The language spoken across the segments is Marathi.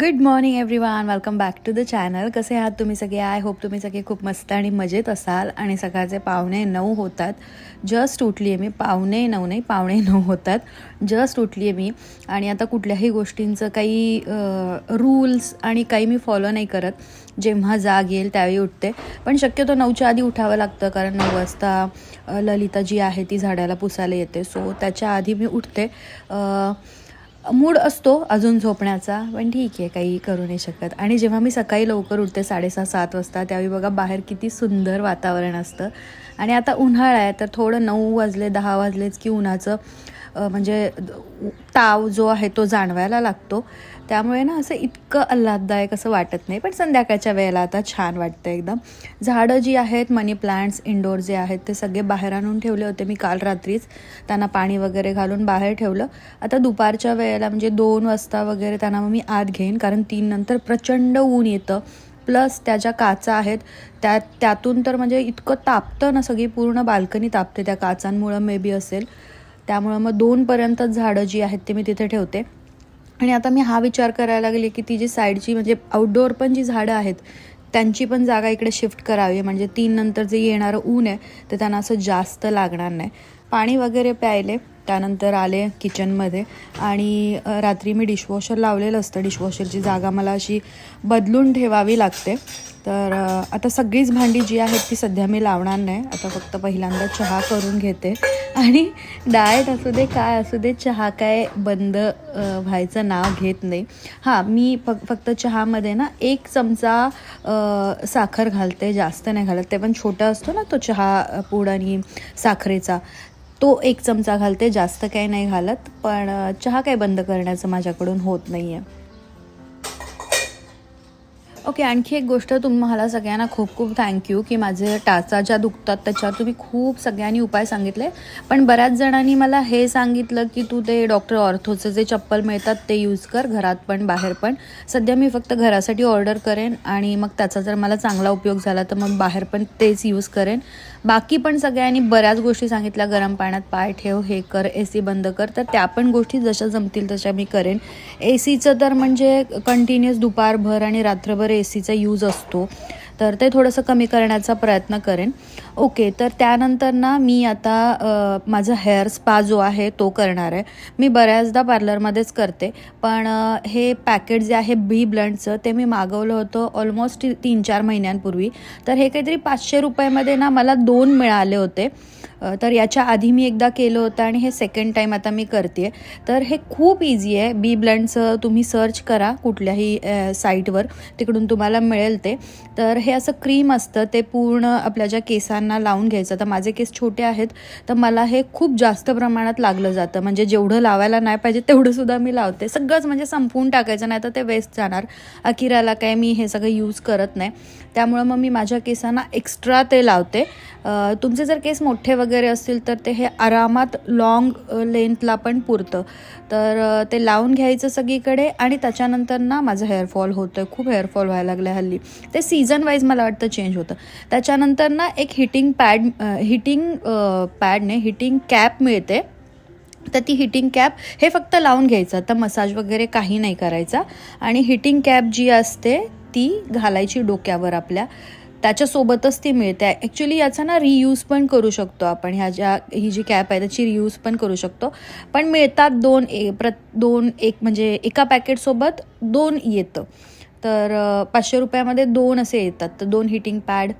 Good morning everyone welcome back to the channel कसे आहात तुम्ही सगळे? आय होप तुम्ही सगळे खूप मस्त आणि मजेत असाल. आणि सकाळचे पावणे नऊ होतात. जस्ट उठली आहे मी. पावणे नऊ नाही पावणे नऊ होतात. जस्ट उठली आहे मी. आणि आता कुठल्याही गोष्टींचं काही रूल्स आणि काही मी फॉलो नाही करत. जेव्हा जाग येईल त्यावेळी उठते. पण शक्यतो नऊच्या आधी उठावं लागतं. कारण नऊ वाजता ललिता जी आहे. ती झाडाला पुसायला येते. सो त्याच्या आधी मी उठते. मूड असतो अजून झोपण्याचा पण ठीक आहे काही करू नाही शकत. आणि जेव्हा मी सकाळी लवकर उठते साडेसहा सात वाजता त्यावेळी बघा बाहेर किती सुंदर वातावरण असतं. आणि आता उन्हाळा आहे तर थोडं नऊ वाजले दहा वाजलेच की उन्हाचं. म्हणजे ताव जो आहे तो जाणवायला लागतो. त्यामुळे ना असं इतकं आल्हाददायक असं वाटत नाही पण संध्याकाळच्या वेळेला आता छान वाटतं एकदम. झाडं जी आहेत मनी प्लांट्स इंडोर जे आहेत ते सगळे बाहेर आणून ठेवले होते मी काल रात्रीच. त्यांना पाणी वगैरे घालून बाहेर ठेवलं. आता दुपारच्या वेळेला म्हणजे दोन वाजता वगैरे त्यांना मग मी आत घेईन कारण तीन नंतर प्रचंड ऊन येतं. प्लस त्या ज्या काचा आहेत त्या त्यातून तर म्हणजे इतकं तापतं ना सगळी पूर्ण बाल्कनी तापते त्या काचांमुळं मे बी असेल. त्यामुळं मग दोनपर्यंतच झाडं जी आहेत ते मी तिथे ठेवते. आणि आता मी हा विचार करायला लागले की ती जी साईडची म्हणजे आउटडोअर पण जी झाडं आहेत त्यांची पण जागा इकडे शिफ्ट करावी. म्हणजे तीन नंतर जे येणारं ऊन आहे ते त्यांना असं जास्त लागणार नाही. पाणी वगैरे प्यायले. त्यानंतर आले किचनमध्ये आणि रात्री मी डिशवॉशर लावलेलं असतं. डिशवॉशरची जागा मला अशी बदलून ठेवावी लागते. तर आता सगळीच भांडी जी आहेत ती सध्या मी लावणार नाही. आता फक्त पहिल्यांदा चहा करून घेते. आणि डाएट असू दे काय असू दे चहा काय बंद व्हायचं नाव घेत नाही. हां मी फक फक्त चहामध्ये ना एक चमचा साखर घालते. जास्त नाही घालत. ते पण छोटा असतो ना तो चहा पूड आणि साखरेचा. तो एक चमचा घालते. जास्त काही नाही घालत पण चहा काही बंद करण्याचं माझ्याकडून होत नाही आहे ओके आणखी एक गोष्ट तुम्हाला सगळ्यांना खूप खूप थँक्यू की माझे टाचा ज्या दुखतात त्याच्यावर तुम्ही खूप सगळ्यांनी उपाय सांगितले. पण बऱ्याच जणांनी मला हे सांगितलं की तू ते डॉक्टर ऑर्थोचं जे चप्पल मिळतात ते यूज कर घरात पण बाहेर पण. सध्या मी फक्त घरासाठी ऑर्डर करेन आणि मग त्याचा जर मला चांगला उपयोग झाला तर मग बाहेर पण तेच यूज करेन. बाकी पण सगळ्यांनी बऱ्याच गोष्टी सांगितल्या गरम पाण्यात पाय ठेव हे कर ए सी बंद कर. तर त्या पण गोष्टी जशा जमतील तशा मी करेन. ए सीचं तर म्हणजे कंटिन्युअस दुपारभर आणि रात्रभर ए सीचा यूज असतो. तर ते थोडंसं कमी करण्याचा प्रयत्न करेन. ओके तर त्यानंतर ना मी आता माझा हेअर स्पा जो आहे तो करणार आहे. मी बऱ्याचदा पार्लरमध्येच करते पण हे पॅकेट जे आहे बी ब्लंडचं ते मी मागवलं होतं ऑलमोस्ट तीन चार महिन्यांपूर्वी. तर हे काहीतरी पाचशे रुपयामध्ये ना मला दोन मिळाले होते. तर याच्या आधी मी एकदा केलं होतं आणि हे सेकंड टाईम आता मी करते तर हे खूप इझी आहे. बी ब्लंडचं तुम्ही सर्च करा कुठल्याही साईटवर तिकडून तुम्हाला मिळेल ते. तर हे असं क्रीम असतं ते पूर्ण आपल्या ज्या केसांना लावून घ्यायचं तर माझे केस छोटे आहेत तर मला हे खूप जास्त प्रमाणात लागलं जातं. म्हणजे जेवढं लावायला नाही पाहिजे तेवढंसुद्धा मी लावते. सगळंच म्हणजे संपवून टाकायचं नाही तर ते वेस्ट जाणार. अकिराला काय मी हे सगळं यूज करत नाही. त्यामुळं मग मी माझ्या केसांना एक्स्ट्रा ते लावते. तुमचे जर केस मोठे वगैरे असतील तर ते हे आरामात लॉंग लेंथला पण पुरतं. तर ते लावून घ्यायचं सगळीकडे आणि त्याच्यानंतर ना माझं हेअरफॉल होतं आहे खूप हेअरफॉल व्हायला लागलं आहे हल्ली. ते सीझन वाईज मला वाटतं चेंज होतं. त्याच्यानंतर ना एक हिटिंग पॅड हिटिंग पॅडने हिटिंग कॅप मिळते. तर ती हिटिंग कॅप हे फक्त लावून घ्यायचं. तर मसाज वगैरे काही नाही करायचा. आणि हिटिंग कॅप जी असते ती घालायची डोक्यावर आपल्या. त्याच्यासोबतच ती मिळते. ॲक्च्युली याचा ना रियूज पण करू शकतो आपण. ह्या ज्या ही जी कॅप आहे त्याची रियूज पण करू शकतो. पण मिळतात दोन ए प्र दोन एक म्हणजे एका पॅकेटसोबत दोन येतं. तर पाचशे रुपयामध्ये दोन असे येतात. तर दोन हिटिंग पॅड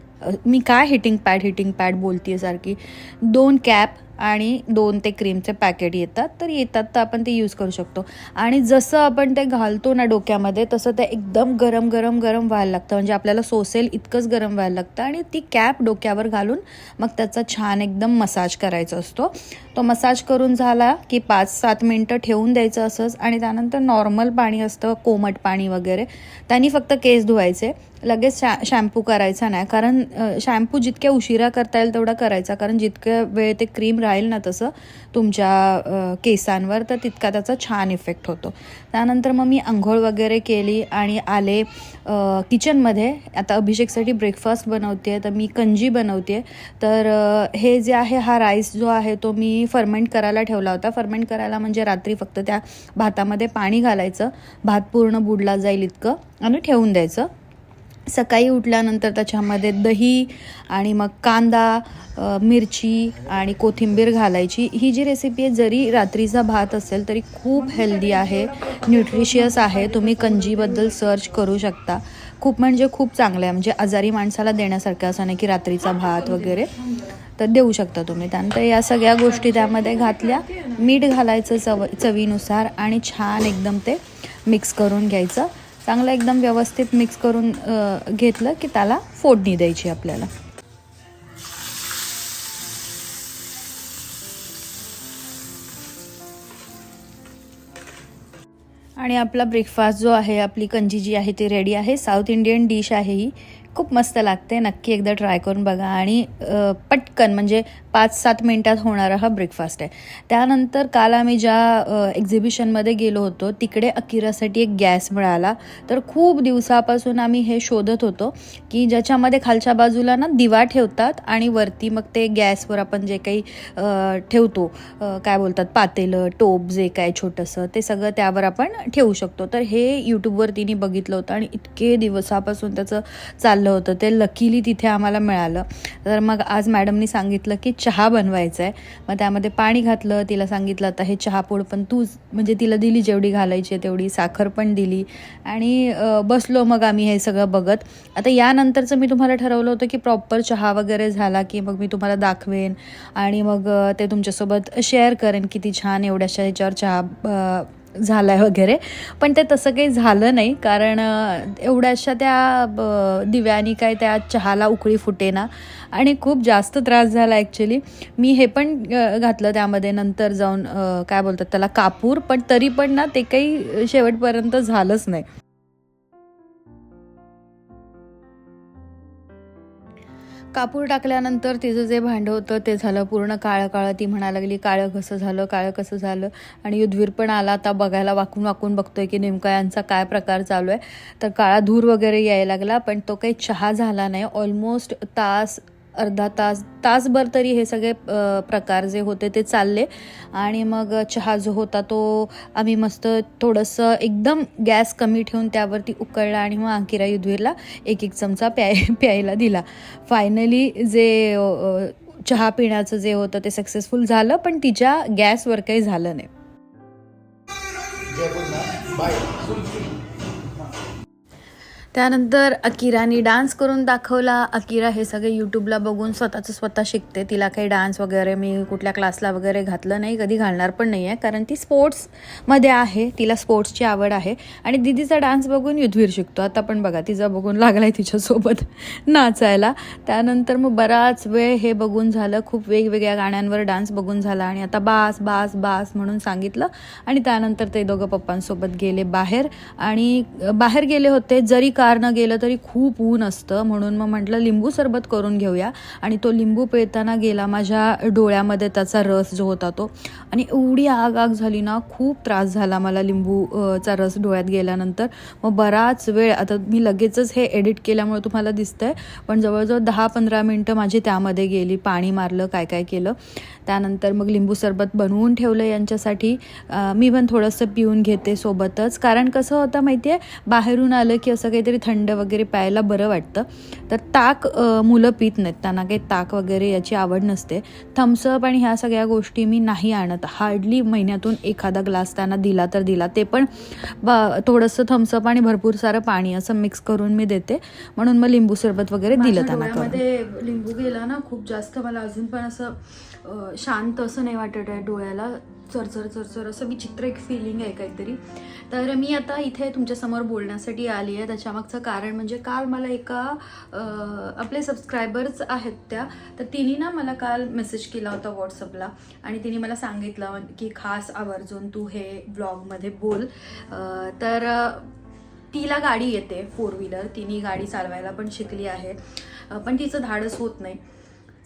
मी काय हिटिंग पॅड हिटिंग पॅड बोलते सारखी? दोन कॅप आणि दोन ते क्रीमचे पॅकेट येतात तर येतात तर आपण ते यूज करू शकतो. आणि जसं आपण ते घालतो ना डोक्यामध्ये तसं ते एकदम गरम गरम गरम व्हायला लागतं. म्हणजे आपल्याला सोसेल इतकंच गरम व्हायला लागतं आणि ती कॅप डोक्यावर घालून मग त्याचा छान एकदम मसाज करायचा असतो. तो मसाज करून झाला की पाच सात मिनटं ठेवून द्यायचं असंच आणि त्यानंतर नॉर्मल पाणी असतं कोमट पाणी वगैरे. त्यांनी फक्त केस धुवायचे. लगेच शॅ शॅम्पू करायचा नाही. कारण शॅम्पू जितक्या उशिरा करता येईल तेवढा करायचा. कारण जितक्या वेळ ते क्रीम राहील ना तसं तुमच्या केसांवर तर तितका त्याचा छान इफेक्ट होतो. त्यानंतर मग मी आंघोळ वगैरे केली आणि आले किचनमध्ये आता अभिषेकसाठी ब्रेकफास्ट बनवते तर मी कंजी बनवते तर हे जे आहे हा राईस जो आहे तो मी फर्मेंट करायला ठेवला होता. फर्मेंट करायला म्हणजे रात्री फक्त त्या भातामध्ये पाणी घालायचं. भात पूर्ण बुडला जाईल इतकं. आणि ठेवून द्यायचं. सकाळी उठल्यानंतर त्याच्यामध्ये दही आणि मग कांदा मिरची आणि कोथिंबीर घालायची. ही जी रेसिपी आहे जरी रात्रीचा भात असेल तरी खूप हेल्दी आहे न्यूट्रिशियस आहे. तुम्ही कंजीबद्दल सर्च करू शकता. खूप म्हणजे खूप चांगलं आहे. म्हणजे आजारी माणसाला देण्यासारखं असं नाही की रात्रीचा भात वगैरे. तर देऊ शकता तुम्ही त्यानंतर या सगळ्या गोष्टी त्यामध्ये घातल्या. मीठ घालायचं चव चवीनुसार आणि छान एकदम ते मिक्स करून घ्यायचं. चांगलं एकदम व्यवस्थित मिक्स करून घेतलं की त्याला फोडणी द्यायची आपल्याला. आणि आपला ब्रेकफास्ट जो आहे आपली कंजी जी आहे ती रेडी आहे. साऊथ इंडियन डिश आहे ही. खूप मस्त लागते. नक्की एकदा ट्राय करून बघा. आणि पटकन म्हणजे पाच सात मिनटात होणारा हा ब्रेकफास्ट आहे. त्यानंतर काल आम्ही ज्या एक्झिबिशनमध्ये गेलो होतो तिकडे अकिरासाठी एक गॅस मिळाला. तर खूप दिवसापासून आम्ही हे शोधत होतो की ज्याच्यामध्ये खालच्या बाजूला ना दिवा ठेवतात आणि वरती मग ते गॅसवर आपण जे काही ठेवतो काय बोलतात पातेलं टोप जे काय छोटंसं ते सगळं त्यावर आपण ठेवू शकतो. तर हे यूट्यूबवर तिने बघितलं होतं आणि इतके दिवसापासून त्याचं चाललं होतं. ते लकीली तिथे आम्हाला मिळालं. तर मग आज मॅडमनी सांगितलं की चहा बनवायचा आहे मग त्यामध्ये पाणी घातलं तिला सांगितलं आता हे चहापूड पण तू म्हणजे तिला दिली जेवढी घालायची आहे तेवढी साखर पण दिली. आणि बसलो मग आम्ही हे सगळं बघत. आता यानंतरचं मी तुम्हाला ठरवलं होतं की प्रॉपर चहा वगैरे झाला की मग मी तुम्हाला दाखवेन. आणि मग ते तुमच्यासोबत शेअर करेन किती छान एवढ्याशा ह्याच्यावर चहा झाला आहे वगैरे. पण ते तसं काही झालं नाही. कारण एवढ्याशा त्या ब- दिव्यानी काय त्या चहाला उकळी फुटेना. आणि खूप जास्त त्रास झाला ॲक्च्युली मी हे पण घातलं त्यामध्ये नंतर जाऊन काय बोलतात त्याला कापूर. पण तरी पण ना ते काही शेवटपर्यंत झालंच नाही. कापूर टाकल्यानंतर तिचं जे भांडं होतं ते झालं. पूर्ण काळं काळं ती म्हणा लागली काळं कसं झालं काळं कसं झालं? आणि युद्धवीर पण आला आता बघायला वाकून वाकून बघतोय की नेमका यांचा काय प्रकार चालू आहे. तर काळा धूर वगैरे यायला लागला पण तो काही चहा झाला नाही. ऑलमोस्ट तास अर्धा तास तासभर तरी हे सगळे प्रकार जे होते ते चालले. आणि मग चहा जो होता तो आम्ही मस्त थोडंसं एकदम गॅस कमी ठेवून त्यावरती उकळला आणि मग अंकिरा युधवीरला एक एक चमचा प्याय प्यायला दिला. फायनली जे चहा पिण्याचं जे होतं ते सक्सेसफुल झालं पण तिच्या गॅसवर काही झालं नाही. त्यानंतर अकिराने डान्स करून दाखवला. अकिरा हे सगळे यूट्यूबला बघून स्वतःचं स्वतः शिकते. तिला काही डान्स वगैरे मी कुठल्या क्लासला वगैरे घातलं नाही कधी घालणार पण नाही आहे कारण ती स्पोर्ट्समध्ये आहे. तिला स्पोर्ट्सची आवड आहे. आणि दिदीचा डान्स बघून युद्धवीर शिकतो. आता पण बघा तिचा बघून लागलाय तिच्यासोबत नाचायला. त्यानंतर मग बराच वेळ हे बघून झालं. खूप वेगवेगळ्या गाण्यांवर डान्स बघून झाला. आणि आता बास बास बास म्हणून सांगितलं. आणि त्यानंतर ते दोघं पप्पांसोबत गेले बाहेर. आणि बाहेर गेले होते जरी का कारनं गेलं तरी खूप ऊन असतं. म्हणून मग म्हटलं लिंबू सरबत करून घेऊया. आणि तो लिंबू पिळताना गेला माझ्या डोळ्यामध्ये त्याचा रस जो होता तो. आणि एवढी आग आग झाली ना खूप त्रास झाला मला लिंबू चा रस डोळ्यात गेल्यानंतर. मग बराच वेळ आता मी लगेचच हे एडिट केल्यामुळे तुम्हाला दिसतंय पण जवळजवळ दहा पंधरा मिनटं माझी त्यामध्ये गेली. पाणी मारलं काय काय केलं. त्यानंतर मग लिंबू सरबत बनवून ठेवलं यांच्यासाठी. मी पण थोडंसं पिऊन घेते सोबतच. कारण कसं होतं माहिती आहे बाहेरून आलं की असं काहीतरी थंड वगैरे प्यायला बरं वाटतं. तर ताक मुलं पित नाहीत. त्यांना काही ताक वगैरे याची आवड नसते. थम्सअप आणि ह्या सगळ्या गोष्टी मी नाही आणत. हार्डली महिन्यातून एखादा ग्लास त्यांना दिला तर दिला. ते पण ब- थोडंसं थम्सअप आणि भरपूर सारं पाणी असं मिक्स करून मी देते. म्हणून मग लिंबू सरबत वगैरे दिलं त्यांना. लिंबू गेला ना खूप जास्त मला अजून पण असं शांत असं नाही वाटत आहे डोळ्याला. चरचर चरचर असं विचित्र एक फिलिंग आहे काहीतरी. तर मी आता इथे तुमच्यासमोर बोलण्यासाठी आली आहे. त्याच्यामागचं कारण म्हणजे काल मला एका आपले सबस्क्रायबर्स आहेत त्या तर तिने ना मला काल मेसेज केला होता व्हॉट्सअपला आणि तिने मला सांगितलं की खास आवर्जून तू हे ब्लॉगमध्ये बोल. तर तिला गाडी येते फोर व्हीलर तिने गाडी चालवायला पण शिकली आहे. पण तिचं धाडस होत नाही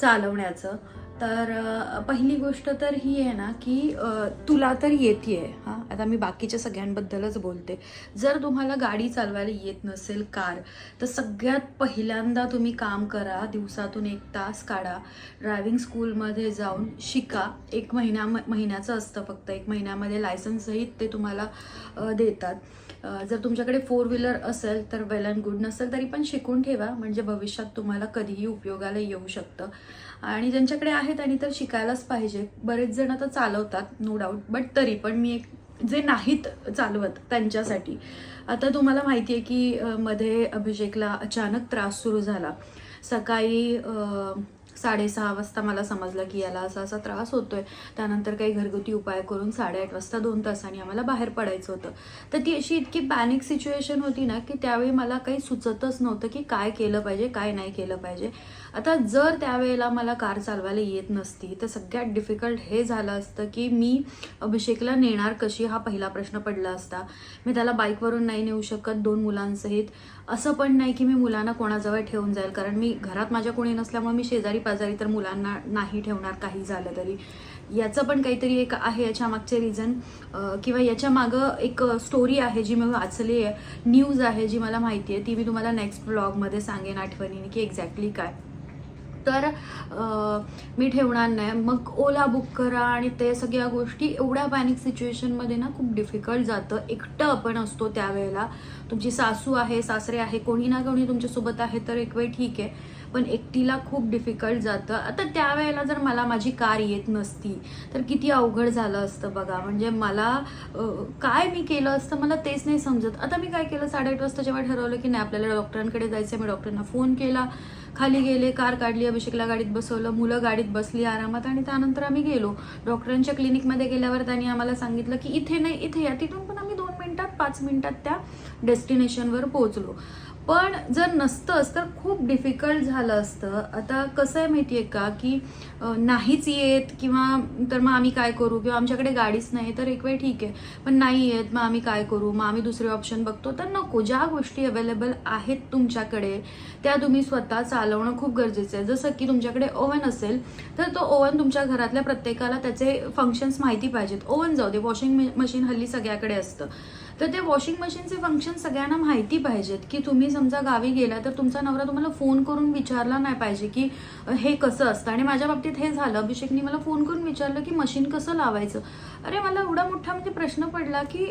चालवण्याचं. तर पहिली गोष्ट तर ही आहे ना की तुला तर येते हां? आता मी बाकीच्या सगळ्यांबद्दलच बोलते. जर तुम्हाला गाडी चालवायला येत नसेल कार तर सगळ्यात पहिल्यांदा तुम्ही काम करा दिवसातून एक तास काढा. ड्रायव्हिंग स्कूलमध्ये जाऊन शिका. एक महिना महिन्याचं असतं फक्त. एक महिन्यामध्ये लायसन्ससहित ते तुम्हाला देतात. जर तुमच्याकडे फोर व्हीलर असेल तर वेल अँड गुड नसेल तरी पण शिकून ठेवा. म्हणजे भविष्यात तुम्हाला कधीही उपयोगाला येऊ शकतं. आणि ज्यांच्याकडे आहेत आणि तर शिकायलाच पाहिजे. बरेच जण तर चालवतात नो डाऊट बट तरी पण मी एक जे नाहीत चालवत त्यांच्यासाठी. आता तुम्हाला माहिती आहे की मध्ये अभिषेकला अचानक त्रास सुरू झाला. सकाळी साडेसहा वाजता मला समजलं की याला असा असा त्रास होतोय. त्यानंतर काही घरगुती उपाय करून साडेआठ वाजता दोन तासांनी आम्हाला बाहेर पडायचं होतं. तर ती अशी इतकी पॅनिक सिच्युएशन होती ना की त्यावेळी मला काही सुचतच नव्हतं की काय केलं पाहिजे काय नाही केलं पाहिजे. आता जर त्यावेळेला मला कार चालवायला येत नसती तर सगळ्यात डिफिकल्ट हे झालं असतं की मी अभिषेकला नेणार कशी हा पहिला प्रश्न पडला असता. मी त्याला बाईकवरून नाही नेऊ शकत दोन मुलांसहित. असं पण नाही की मी मुलांना कोणाजवळ ठेवून जाईल कारण मी घरात माझ्या कोणी नसल्यामुळे मी शेजारी पाजारी तर मुलांना नाही ठेवणार काही झालं तरी. याचं पण काहीतरी एक आहे याच्या मागचे रिझन किंवा याच्या मागं एक स्टोरी आहे जी मी वाचली आहे न्यूज आहे जी मला माहिती आहे ती मी तुम्हाला नेक्स्ट ब्लॉगमध्ये सांगेन आठवणीने की एक्झॅक्टली काय. तर मी ठेवणार नाही. मग ओला बुक करा आणि ते सगळ्या गोष्टी एवढ्या पॅनिक सिच्युएशनमध्ये ना खूप डिफिकल्ट जातं. एकटं आपण असतो त्यावेळेला. तुमची सासू आहे सासरे आहे कोणी ना कोणी तुमच्यासोबत आहे तर एक वेळ ठीक आहे. पण एकटीला खूप डिफिकल्ट जातं. आता त्यावेळेला जर मला माझी कार येत नसती तर किती अवघड झालं असतं बघा. म्हणजे मला काय मी केलं असतं मला तेच नाही समजत. आता मी काय केलं? साडेआठ वाजता जेव्हा ठरवलं की नाही आपल्याला डॉक्टरांकडे जायचं मी डॉक्टरांना फोन केला. खाली गेले कार काढली अभिषेकला गाडीत बसवलं मुलं गाडीत बसली आरामात आणि त्यानंतर आम्ही गेलो. डॉक्टरांच्या क्लिनिकमध्ये गेल्यावर त्यांनी आम्हाला सांगितलं की इथे नाही इथे या. तिथून पण आम्ही दोन मिनिटात पाच मिनिटात त्या डेस्टिनेशनवर पोहोचलो. पण जर नसतंच तर खूप डिफिकल्ट झालं असतं. आता कसं आहे माहिती आहे का की नाहीच येत किंवा तर मग आम्ही काय करू? किंवा आमच्याकडे गाडीच नाही तर एक वेळ ठीक आहे. पण नाही येत मग आम्ही काय करू? मग आम्ही दुसरे ऑप्शन बघतो. तर नको ज्या गोष्टी अवेलेबल आहेत तुमच्याकडे त्या तुम्ही स्वतः चालवणं खूप गरजेचं आहे. जसं की तुमच्याकडे ओव्हन असेल तर तो ओव्हन तुमच्या घरातल्या प्रत्येकाला त्याचे फंक्शन्स माहिती पाहिजेत. ओव्हन जाऊ दे वॉशिंग मशीन हल्ली सगळ्याकडे असतं. तर ते वॉशिंग मशीनचे फंक्शन सगळ्यांना माहिती पाहिजेत की तुम्ही समजा गावी गेला तर तुमचा नवरा तुम्हाला फोन करून विचारला नाही पाहिजे की हे कसं असतं? आणि माझ्या बाबतीत हे झालं. अभिषेकनी मला फोन करून विचारलं की मशीन कसं लावायचं? अरे मला एवढा मोठा म्हणजे प्रश्न पडला की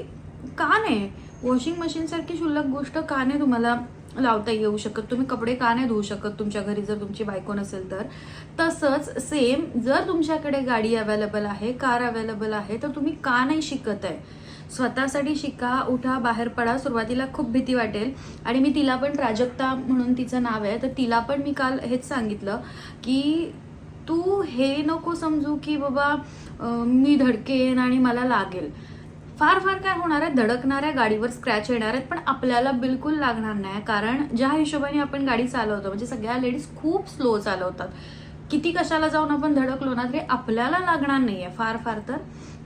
का नाही? वॉशिंग मशीनसारखी शुल्लक गोष्ट का नाही तुम्हाला लावता येऊ शकत? तुम्ही कपडे का नाही धुवू शकत तुमच्या घरी? जर तुमची बायको नसेल तर. तसंच सेम जर तुमच्याकडे गाडी अवेलेबल आहे कार अवेलेबल आहे तर तुम्ही का नाही शिकत आहे? स्वतःसाठी शिका उठा बाहेर पडा सुरुवातीला खूप भीती वाटेल. आणि मी तिला पण प्राजक्ता म्हणून तिचं नाव आहे. तर तिला पण मी काल हेच सांगितलं की तू हे नको समजू की बाबा मी धडकेन आणि मला लागेल. फार फार काय होणार आहे? धडकणाऱ्या गाडीवर स्क्रॅच येणार आहेत पण आपल्याला बिलकुल लागणार नाही. कारण ज्या हिशोबाने आपण गाडी चालवतो म्हणजे सगळ्या लेडीज खूप स्लो चालवतात. किती कशाला जाऊन आपण धडकलो ना तरी आपल्याला लागणार नाही आहे फार फार तर.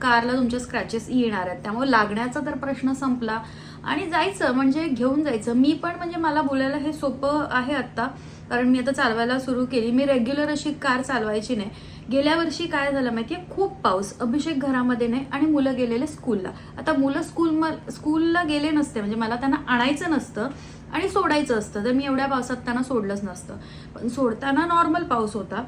कारला तुमच्या स्क्रॅचेस येणार आहेत. त्यामुळे लागण्याचा तर प्रश्न संपला. आणि जायचं म्हणजे घेऊन जायचं. मी पण म्हणजे मला बोलायला हे सोपं आहे आत्ता. कारण मी आता चालवायला सुरू केली. मी रेग्युलर अशी कार चालवायची नाही. गेल्या वर्षी काय झालं माहितीये? खूप पाऊस. अभिषेक घरामध्ये नाही आणि मुलं गेलेले स्कूलला आता मुलं स्कूल स्कूलला गेले नसते. म्हणजे मला त्यांना आणायचं नसतं आणि सोडायचं असतं. तर मी एवढ्या पावसात त्यांना सोडलंच नसतं. पण सोडताना नॉर्मल पाऊस होता.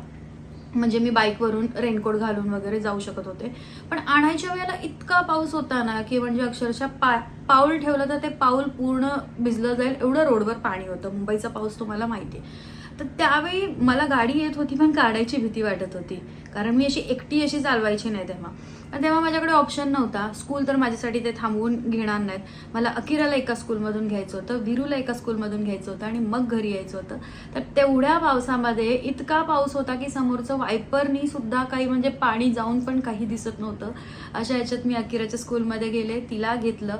म्हणजे मी बाईकवरून रेनकोट घालून वगैरे जाऊ शकत होते. पण आणायच्या वेळेला इतका पाऊस होता ना की म्हणजे अक्षरशः पा पाऊल ठेवलं तर ते पाऊल पूर्ण भिजलं जाईल एवढं रोडवर पाणी होतं. मुंबईचा पाऊस तुम्हाला माहिती आहे. तर त्यावेळी मला गाडी येत होती पण काढायची भीती वाटत होती. कारण मी अशी एकटी अशी चालवायची नाही तेव्हा. पण तेव्हा माझ्याकडे ऑप्शन नव्हता. स्कूल तर माझ्यासाठी ते थांबवून घेणार नाहीत. मला अकिराला एका स्कूलमधून घ्यायचं होतं विरूला एका स्कूलमधून घ्यायचं होतं आणि मग घरी यायचं होतं. तर तेवढ्या पावसामध्ये इतका पाऊस होता की समोरचं वायपरनी सुद्धा काही म्हणजे पाणी जाऊन पण काही दिसत नव्हतं. अशा याच्यात मी अकिराच्या स्कूलमध्ये गेले तिला घेतलं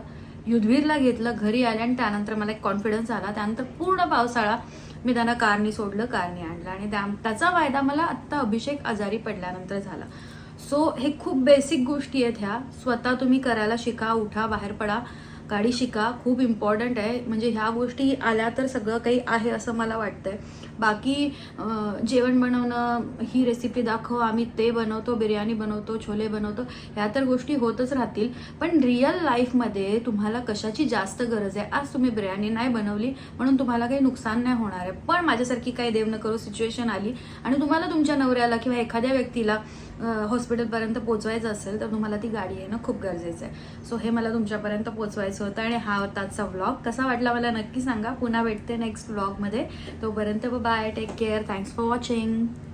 युद्धवीरला घेतलं घरी आले आणि त्यानंतर मला एक कॉन्फिडन्स आला. त्यानंतर पूर्ण पावसाळा मी त्यांना कारनी सोडलं कारनी आणलं. आणि त्याचा फायदा मला आत्ता अभिषेक आजारी पडल्यानंतर झाला. सो हे खूप बेसिक गोष्टी आहेत ह्या. स्वतः तुम्ही करायला शिका उठा बाहेर पडा. गाडी शिका. खूप इम्पॉर्टंट आहे. म्हणजे ह्या गोष्टी आल्या तर सगळं काही आहे असं मला वाटतंय. बाकी जेवण बनवणं ही रेसिपी दाखव आम्ही ते बनवतो बिर्याणी बनवतो छोले बनवतो ह्या तर गोष्टी होतच राहतील. पण रिअल लाईफमध्ये तुम्हाला कशाची जास्त गरज आहे? आज तुम्ही बिर्याणी नाही बनवली म्हणून तुम्हाला काही नुकसान नाही होणार आहे. पण माझ्यासारखी काही देव न करू सिच्युएशन आली आणि तुम्हाला तुमच्या नवऱ्याला किंवा एखाद्या व्यक्तीला हॉस्पिटलपर्यंत पोचवायचं असेल तर तुम्हाला ती गाडी येणं खूप गरजेचं आहे. सो हे मला तुमच्यापर्यंत पोचवायचं होतं आणि हा होता आजचा व्लॉग कसा वाटला मला नक्की सांगा. पुन्हा भेटते नेक्स्ट व्लॉगमध्ये तोपर्यंत bye. Take care. Thanks for watching.